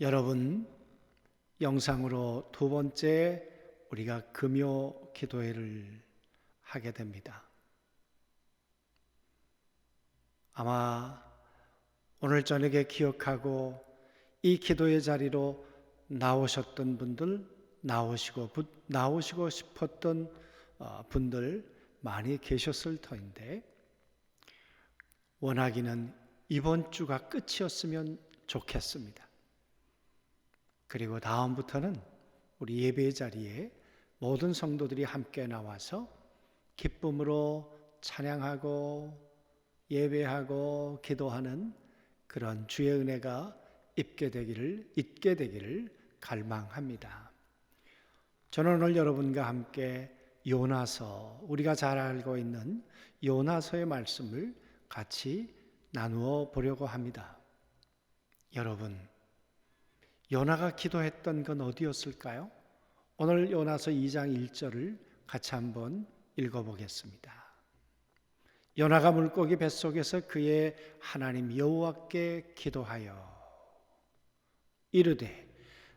여러분 영상으로 두 번째 우리가 금요 기도회를 하게 됩니다. 아마 오늘 저녁에 기억하고 이 기도의 자리로 나오셨던 분들 나오시고 부- 나오시고 싶었던 어, 분들 많이 계셨을 터인데 원하기는 이번 주가 끝이었으면 좋겠습니다. 그리고 다음부터는 우리 예배 자리에 모든 성도들이 함께 나와서 기쁨으로 찬양하고 예배하고 기도하는 그런 주의 은혜가 입게 되기를 있게 되기를 갈망합니다. 저는 오늘 여러분과 함께 요나서 우리가 잘 알고 있는 요나서의 말씀을 같이 나누어 보려고 합니다. 여러분 요나가 기도했던 건 어디였을까요? 오늘 요나서 2장 1절을 같이 한번 읽어보겠습니다. 요나가 물고기 뱃속에서 그의 하나님 여호와께 기도하여 이르되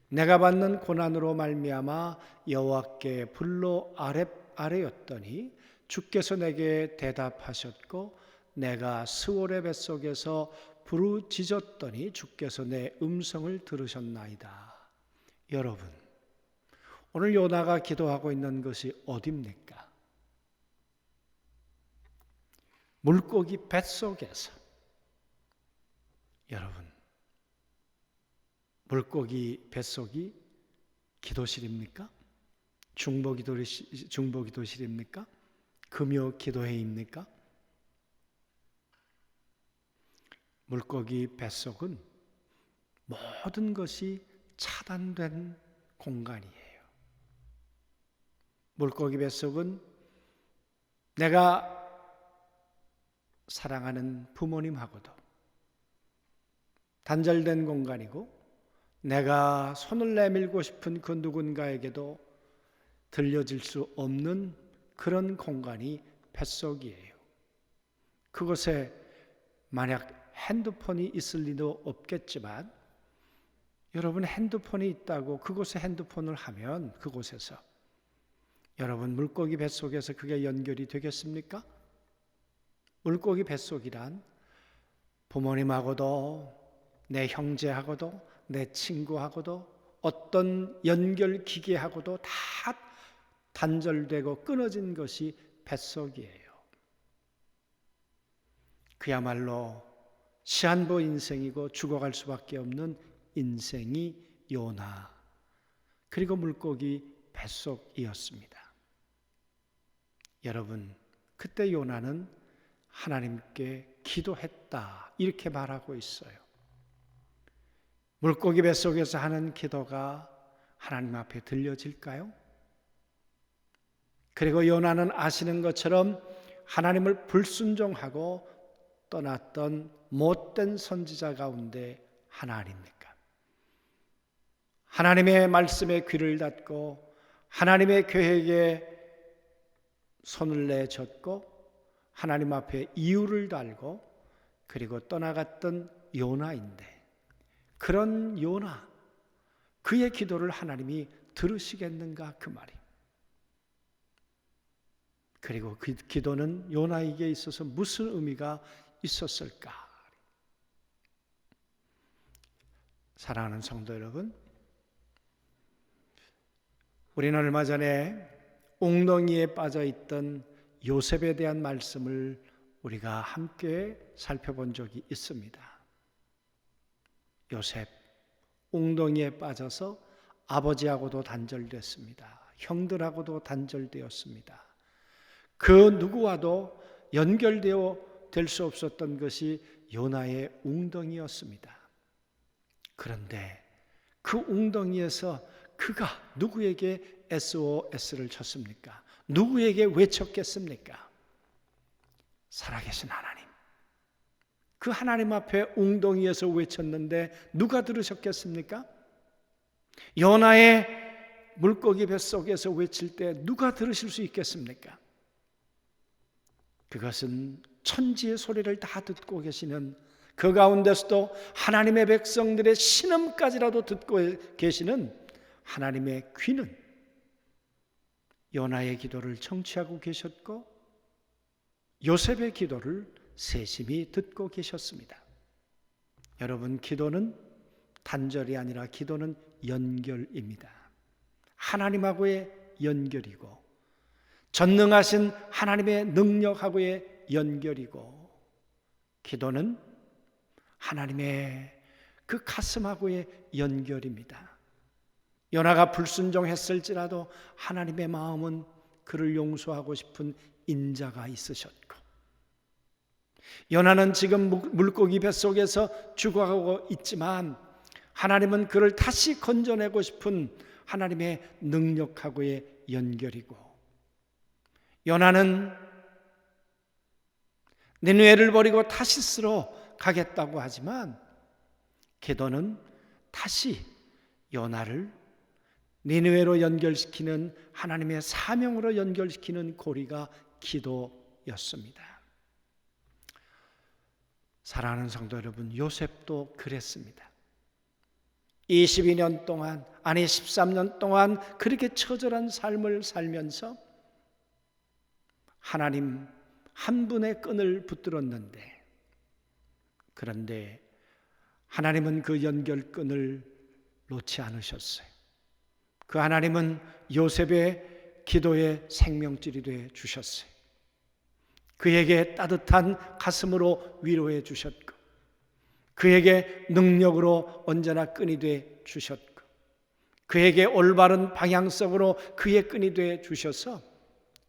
내가 받는 고난으로 말미암아 여호와께 불로 아래 아래였더니 주께서 내게 대답하셨고 내가 스월의 뱃속에서 부르짖었더니 주께서 내 음성을 들으셨나이다. 여러분, 오늘 요나가 기도하고 있는 것이 어디입니까? 물고기 뱃속에서. 여러분, 물고기 뱃속이 기도실입니까? 중보 기도실, 중보 기도실입니까? 금요 기도회입니까? 물고기 뱃속은 모든 것이 차단된 공간이에요. 물고기 뱃속은 내가 사랑하는 부모님하고도 단절된 공간이고 내가 손을 내밀고 싶은 그 누군가에게도 들려질 수 없는 그런 공간이 뱃속이에요. 그곳에 만약 핸드폰이 있을 리도 없겠지만 여러분 핸드폰이 있다고 그곳에 핸드폰을 하면 그곳에서 여러분 물고기 뱃속에서 그게 연결이 되겠습니까? 물고기 뱃속이란 부모님하고도 내 형제하고도 내 친구하고도 어떤 연결 기계하고도 다 단절되고 끊어진 것이 뱃속이에요. 그야말로 시한부 인생이고 죽어갈 수밖에 없는 인생이 요나 그리고 물고기 뱃속이었습니다. 여러분 그때 요나는 하나님께 기도했다 이렇게 말하고 있어요. 물고기 뱃속에서 하는 기도가 하나님 앞에 들려질까요? 그리고 요나는 아시는 것처럼 하나님을 불순종하고 떠났던 못된 선지자 가운데 하나 아닙니까? 하나님의 말씀에 귀를 닫고 하나님의 계획에 손을 내젓고 하나님 앞에 이유를 달고 그리고 떠나갔던 요나인데 그런 요나 그의 기도를 하나님이 들으시겠는가 그 말이. 그리고 그 기도는 요나에게 있어서 무슨 의미가 있었을까? 사랑하는 성도 여러분, 우리는 얼마 전에 웅덩이에 빠져 있던 요셉에 대한 말씀을 우리가 함께 살펴본 적이 있습니다. 요셉 웅덩이에 빠져서 아버지하고도 단절됐습니다. 형들하고도 단절되었습니다. 그 누구와도 연결되어 될 수 없었던 것이 요나의 웅덩이였습니다. 그런데 그 웅덩이에서 그가 누구에게 SOS를 쳤습니까? 누구에게 외쳤겠습니까? 살아계신 하나님. 그 하나님 앞에 웅덩이에서 외쳤는데 누가 들으셨겠습니까? 요나의 물고기 뱃속에서 외칠 때 누가 들으실 수 있겠습니까? 그것은 천지의 소리를 다 듣고 계시는 그 가운데서도 하나님의 백성들의 신음까지라도 듣고 계시는 하나님의 귀는 요나의 기도를 청취하고 계셨고 요셉의 기도를 세심히 듣고 계셨습니다. 여러분 기도는 단절이 아니라 기도는 연결입니다. 하나님하고의 연결이고 전능하신 하나님의 능력하고의 연결이고 기도는 하나님의 그 가슴하고의 연결입니다. 요나가 불순종했을지라도 하나님의 마음은 그를 용서하고 싶은 인자가 있으셨고 요나는 지금 물고기 뱃속에서 죽어가고 있지만 하나님은 그를 다시 건져내고 싶은 하나님의 능력하고의 연결이고 요나는 니누에를 버리고 타시스로 가겠다고 하지만 기도는 다시 요나를 니누에로 연결시키는 하나님의 사명으로 연결시키는 고리가 기도였습니다. 사랑하는 성도 여러분, 요셉도 그랬습니다. 22년 동안, 아니 13년 동안 그렇게 처절한 삶을 살면서 하나님 한 분의 끈을 붙들었는데, 그런데 하나님은 그 연결끈을 놓지 않으셨어요. 그 하나님은 요셉의 기도에 생명줄이 되어 주셨어요. 그에게 따뜻한 가슴으로 위로해 주셨고, 그에게 능력으로 언제나 끈이 돼 주셨고, 그에게 올바른 방향성으로 그의 끈이 돼 주셔서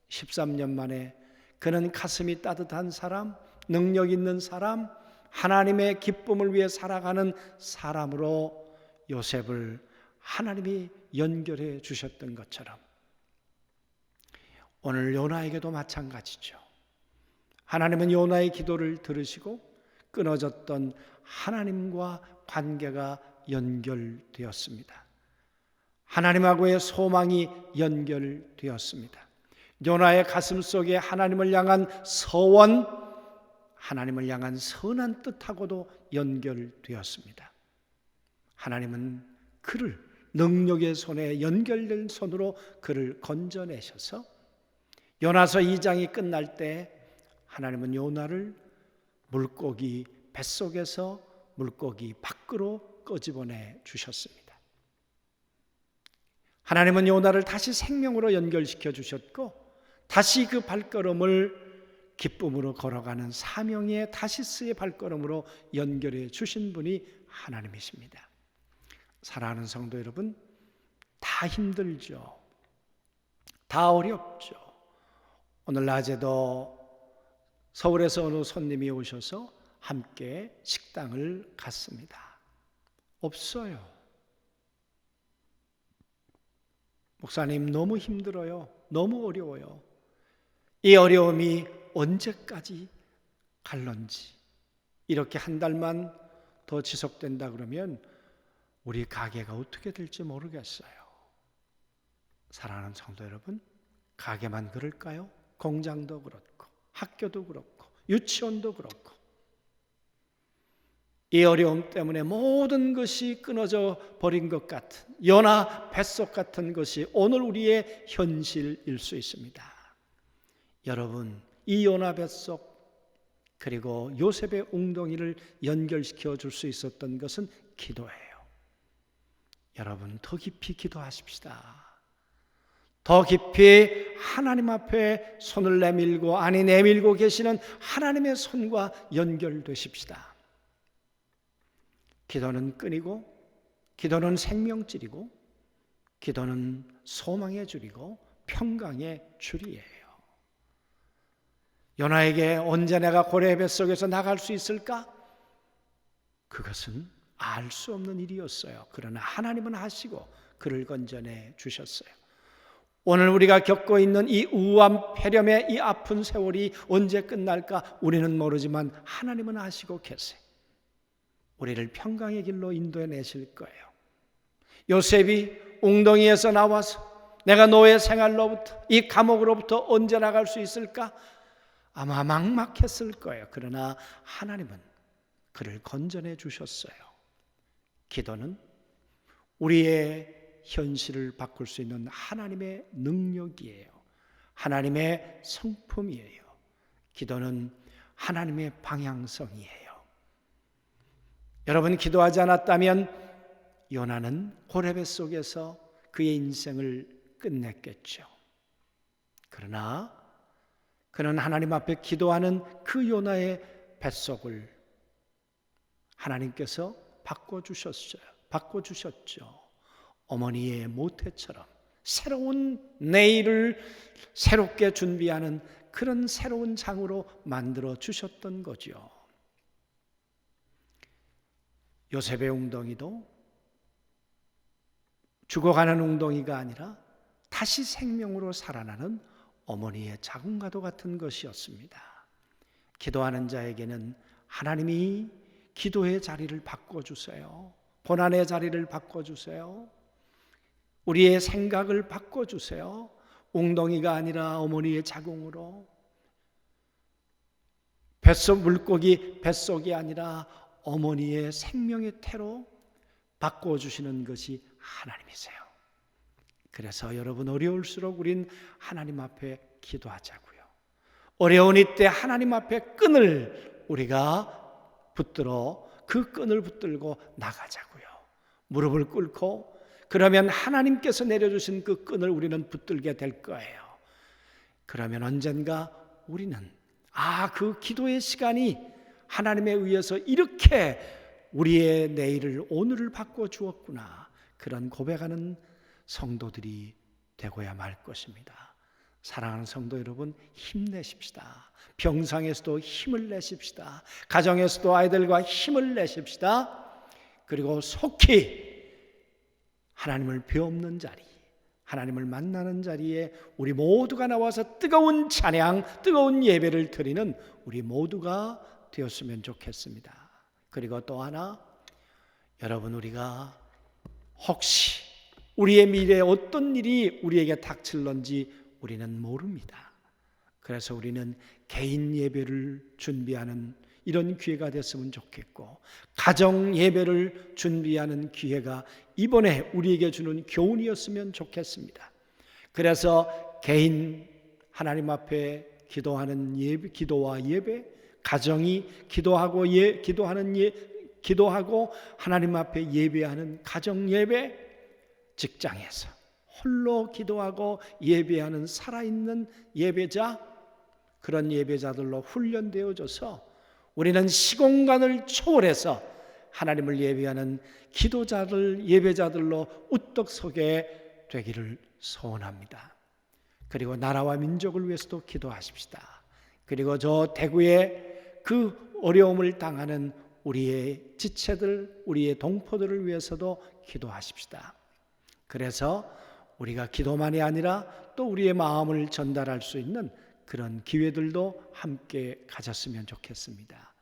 13년 만에 그는 가슴이 따뜻한 사람, 능력 있는 사람, 하나님의 기쁨을 위해 살아가는 사람으로 요셉을 하나님이 연결해 주셨던 것처럼 오늘 요나에게도 마찬가지죠. 하나님은 요나의 기도를 들으시고 끊어졌던 하나님과 관계가 연결되었습니다. 하나님하고의 소망이 연결되었습니다. 요나의 가슴 속에 하나님을 향한 서원, 하나님을 향한 선한 뜻하고도 연결되었습니다. 하나님은 그를 능력의 손에 연결된 손으로 그를 건져내셔서 요나서 2장이 끝날 때 하나님은 요나를 물고기 뱃속에서 물고기 밖으로 끄집어내 주셨습니다. 하나님은 요나를 다시 생명으로 연결시켜 주셨고 다시 그 발걸음을 기쁨으로 걸어가는 사명의 다시스의 발걸음으로 연결해 주신 분이 하나님이십니다. 사랑하는 성도 여러분, 다 힘들죠. 다 어렵죠. 오늘 낮에도 서울에서 어느 손님이 오셔서 함께 식당을 갔습니다. 없어요. 목사님 너무 힘들어요. 너무 어려워요. 이 어려움이 언제까지 갈런지 이렇게 한 달만 더 지속된다 그러면 우리 가게가 어떻게 될지 모르겠어요. 사랑하는 성도 여러분, 가게만 그럴까요? 공장도 그렇고, 학교도 그렇고, 유치원도 그렇고. 이 어려움 때문에 모든 것이 끊어져 버린 것 같은 연하 뱃속 같은 것이 오늘 우리의 현실일 수 있습니다. 여러분, 이 연하 뱃속 그리고 요셉의 웅덩이를 연결시켜 줄 수 있었던 것은 기도예요. 여러분 더 깊이 기도하십시다. 더 깊이 하나님 앞에 손을 내밀고 아니 내밀고 계시는 하나님의 손과 연결되십시다. 기도는 끈이고 기도는 생명줄이고 기도는 소망의 줄이고 평강의 줄이에요. 요나에게 언제 내가 고래 뱃속에서 나갈 수 있을까? 그것은 알 수 없는 일이었어요. 그러나 하나님은 하시고 그를 건져내 주셨어요. 오늘 우리가 겪고 있는 이 우암 폐렴의 이 아픈 세월이 언제 끝날까 우리는 모르지만 하나님은 아시고 계세요. 우리를 평강의 길로 인도해 내실 거예요. 요셉이 웅덩이에서 나와서 내가 노예 생활로부터 이 감옥으로부터 언제 나갈 수 있을까? 아마 막막했을 거예요. 그러나 하나님은 그를 건져내 주셨어요. 기도는 우리의 현실을 바꿀 수 있는 하나님의 능력이에요. 하나님의 성품이에요. 기도는 하나님의 방향성이에요. 여러분 기도하지 않았다면 요나는 고레베 속에서 그의 인생을 끝냈겠죠. 그러나 그는 하나님 앞에 기도하는 그 요나의 뱃속을 하나님께서 바꿔 주셨어요. 바꿔 주셨죠. 어머니의 모태처럼 새로운 내일을 새롭게 준비하는 그런 새로운 장으로 만들어 주셨던 거죠. 요셉의 웅덩이도 죽어가는 웅덩이가 아니라 다시 생명으로 살아나는 어머니의 자궁과도 같은 것이었습니다. 기도하는 자에게는 하나님이 기도의 자리를 바꿔주세요. 고난의 자리를 바꿔주세요. 우리의 생각을 바꿔주세요. 웅덩이가 아니라 어머니의 자궁으로 뱃속 물고기 뱃속이 아니라 어머니의 생명의 태로 바꿔주시는 것이 하나님이세요. 그래서 여러분 어려울수록 우린 하나님 앞에 기도하자고요. 어려운 이때 하나님 앞에 끈을 우리가 붙들어 그 끈을 붙들고 나가자고요. 무릎을 꿇고 그러면 하나님께서 내려주신 그 끈을 우리는 붙들게 될 거예요. 그러면 언젠가 우리는 아, 그 기도의 시간이 하나님에 의해서 이렇게 우리의 내일을 오늘을 바꿔 주었구나. 그런 고백하는 성도들이 되고야 말 것입니다. 사랑하는 성도 여러분, 힘내십시다. 병상에서도 힘을 내십시다. 가정에서도 아이들과 힘을 내십시다. 그리고 속히 하나님을 배우는 자리, 하나님을 만나는 자리에 우리 모두가 나와서 뜨거운 찬양, 뜨거운 예배를 드리는 우리 모두가 되었으면 좋겠습니다. 그리고 또 하나, 여러분 우리가 혹시 우리의 미래에 어떤 일이 우리에게 닥칠런지 우리는 모릅니다. 그래서 우리는 개인 예배를 준비하는 이런 기회가 됐으면 좋겠고 가정 예배를 준비하는 기회가 이번에 우리에게 주는 교훈이었으면 좋겠습니다. 그래서 개인 하나님 앞에 기도하는 예배, 기도와 예배, 가정이 기도하고 예, 기도하는 예, 기도하고 하나님 앞에 예배하는 가정 예배, 직장에서 홀로 기도하고 예배하는 살아있는 예배자, 그런 예배자들로 훈련되어져서 우리는 시공간을 초월해서 하나님을 예배하는 기도자들, 예배자들로 우떡 서게 되기를 소원합니다. 그리고 나라와 민족을 위해서도 기도하십시다. 그리고 저 대구에 그 어려움을 당하는 우리의 지체들, 우리의 동포들을 위해서도 기도하십시다. 그래서 우리가 기도만이 아니라 또 우리의 마음을 전달할 수 있는 그런 기회들도 함께 가졌으면 좋겠습니다.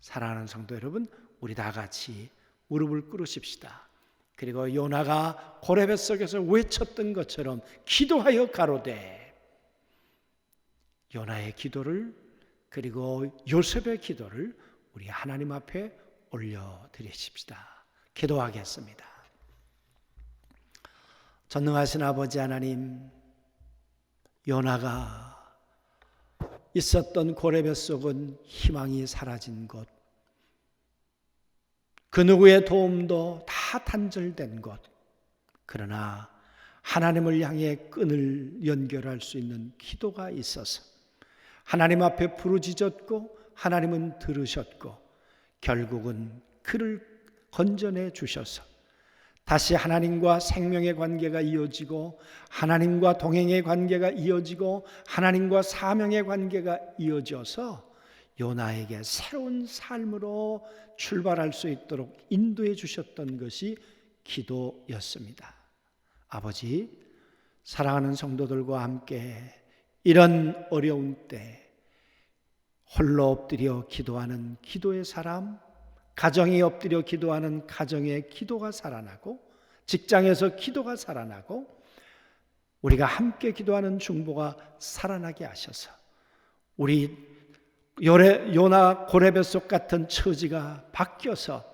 사랑하는 성도 여러분, 우리 다 같이 무릎을 꿇으십시다. 그리고 요나가 고레벳 속에서 외쳤던 것처럼 기도하여 가로되 요나의 기도를 그리고 요셉의 기도를 우리 하나님 앞에 올려 드리십시다. 기도하겠습니다. 전능하신 아버지 하나님 요나가 있었던 고레벳 속은 희망이 사라진 곳, 그 누구의 도움도 다 단절된 곳, 그러나 하나님을 향해 끈을 연결할 수 있는 기도가 있어서 하나님 앞에 부르짖었고 하나님은 들으셨고 결국은 그를 건져내 주셔서 다시 하나님과 생명의 관계가 이어지고 하나님과 동행의 관계가 이어지고 하나님과 사명의 관계가 이어져서 요나에게 새로운 삶으로 출발할 수 있도록 인도해 주셨던 것이 기도였습니다. 아버지, 사랑하는 성도들과 함께 이런 어려운 때 홀로 엎드려 기도하는 기도의 사람, 가정이 엎드려 기도하는 가정의 기도가 살아나고 직장에서 기도가 살아나고 우리가 함께 기도하는 중보가 살아나게 하셔서 우리 요래, 요나 고래뱃속 같은 처지가 바뀌어서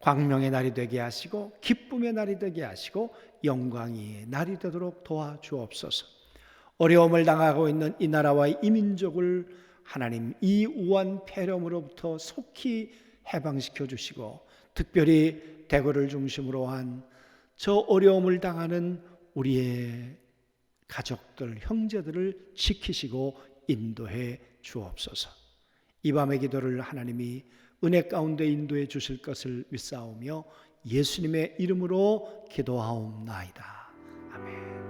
광명의 날이 되게 하시고 기쁨의 날이 되게 하시고 영광의 날이 되도록 도와주옵소서. 어려움을 당하고 있는 이 나라와 이 민족을 하나님 이 우한 폐렴으로부터 속히 해방시켜 주시고 특별히 대구를 중심으로 한 저 어려움을 당하는 우리의 가족들, 형제들을 지키시고 인도해 주옵소서. 이 밤의 기도를 하나님이 은혜 가운데 인도해 주실 것을 믿사오며 예수님의 이름으로 기도하옵나이다. 아멘.